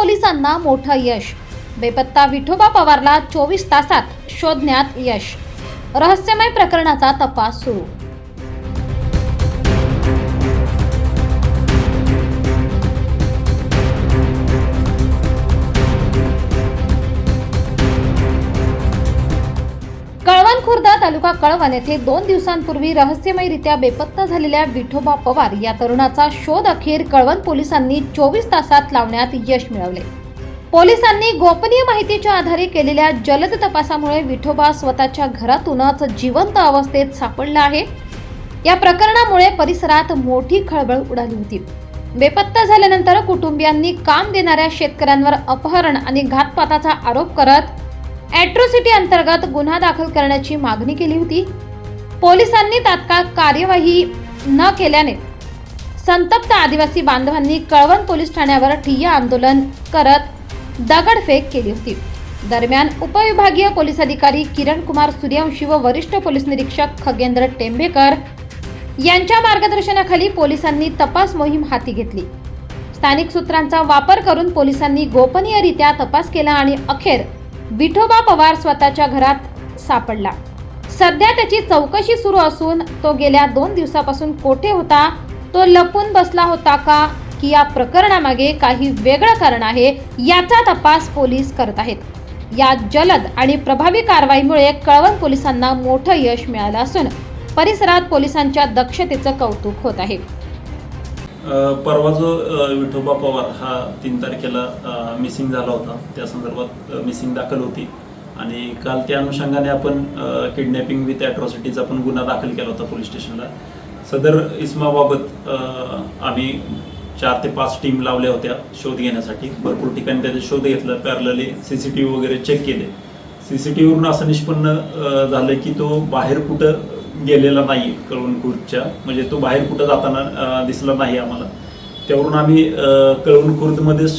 पोलिसांना मोठं यश. बेपत्ता विठोबा पवारला चोवीस तासात शोधण्यात यश. रहस्यमय प्रकरणाचा तपास सुरू. खुर्दा तालुका कळवण येथे दोन दिवसांपूर्वी रहस्यमयरित्या बेपत्ता झालेल्या विठोबा पवार या तरुणाचा शोध अखेर कळवण पोलिसांनी चोवीस तासात लावण्यात यश मिळवले. पोलिसांनी गोपनीय माहितीच्या आधारे केलेल्या जलद तपासामुळे विठोबा स्वतःच्या घरातूनच जिवंत अवस्थेत सापडला आहे. या प्रकरणामुळे परिसरात मोठी खळबळ उडाली होती. बेपत्ता झाल्यानंतर कुटुंबियांनी काम देणाऱ्या शेतकऱ्यांवर अपहरण आणि घातपाताचा आरोप करत ॲट्रोसिटी अंतर्गत गुन्हा दाखल करण्याची मागणी केली होती. पोलिसांनी तात्काळ कार्यवाही न केल्याने संतप्त आदिवासी बांधवांनी कळवण पोलीस ठाण्यावर ठिय्या आंदोलन करत दगडफेक केली होती. दरम्यान उपविभागीय पोलीस अधिकारी किरण कुमार सूर्यवंशी व वरिष्ठ पोलीस निरीक्षक खगेंद्र टेंभेकर यांच्या मार्गदर्शनाखाली पोलिसांनी तपास मोहीम हाती घेतली. स्थानिक सूत्रांचा वापर करून पोलिसांनी गोपनीयरित्या तपास केला आणि अखेर विठोबा पवार स्वतःच्या घरात सापडला. सध्या त्याची चौकशी सुरू असून तो गेल्या दोन दिवसापासून कोठे होता तो लपून बसला होता का की या प्रकरणामागे काही वेगळं कारण आहे याचा तपास पोलीस करत आहेत. या जलद आणि प्रभावी कारवाईमुळे कळवण पोलिसांना मोठं यश मिळालं असून परिसरात पोलिसांच्या दक्षतेचं कौतुक होत आहे. परवा जो विठोबा पवार हा तीन तारखेला मिसिंग झाला होता. त्या संदर्भात मिसिंग दाखल होती. आणि काल त्या अनुषंगाने आपण किडनॅपिंग विथ ॲट्रॉसिटीचा पण गुन्हा दाखल केला होता पोलीस स्टेशनला. सदर इस्माबाबत आम्ही चार ते पाच टीम लावल्या होत्या शोध घेण्यासाठी. भरपूर ठिकाणी त्याचा शोध घेतला. Parallelly C C T V वगैरे चेक केले. सी सी टी व्हीवरून असं निष्पन्न झालं की तो बाहेर कुठं गेलेला नाही कळवणखुर्दच्या म्हणजे तो बाहेर कुठं जाताना दिसला नाही आम्हाला. त्यावरून आम्ही अ, कळवण खुर्दमध्येच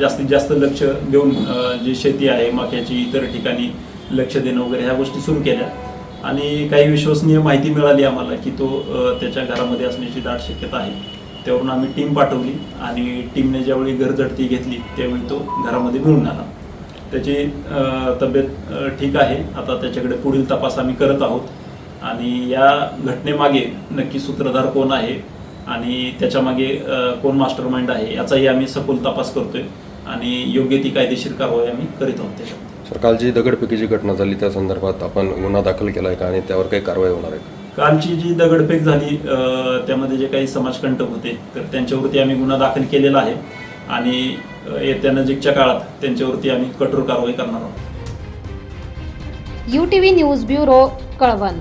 जास्तीत जास्त लक्ष देऊन जी शेती आहे मक्याची इतर ठिकाणी लक्ष देणं वगैरे ह्या गोष्टी सुरू केल्या. आणि काही विश्वसनीय माहिती मिळाली आम्हाला की तो त्याच्या घरामध्ये असण्याची दाट शक्यता आहे. त्यावरून आम्ही टीम पाठवली आणि टीमने ज्यावेळी घरझडती घेतली त्यावेळी तो घरामध्ये मिळून आला. त्याची तब्येत ठीक आहे. आता त्याच्याकडे पुढील तपास आम्ही करत आहोत. आणि या घटनेमागे नक्की सूत्रधार कोण आहे आणि त्याच्यामागे कोण मास्टर माइंड आहे याचाही आम्ही सखोल तपास करतोय आणि योग्य ती कायदेशीर कारवाई आम्ही करीत आहोत त्याच्यामध्ये. सर काल जी दगडफेकीची घटना झाली त्या संदर्भात आपण गुन्हा दाखल केला आहे का आणि त्यावर काही कारवाई होणार आहे कालची जी दगडफेक झाली त्यामध्ये जे काही समाजकंटक होते तर त्यांच्यावरती आम्ही गुन्हा दाखल केलेला आहे आणि येत्या नजीकच्या काळात त्यांच्यावरती आम्ही कठोर कारवाई करणार आहोत. U T V news bureau Kalwan.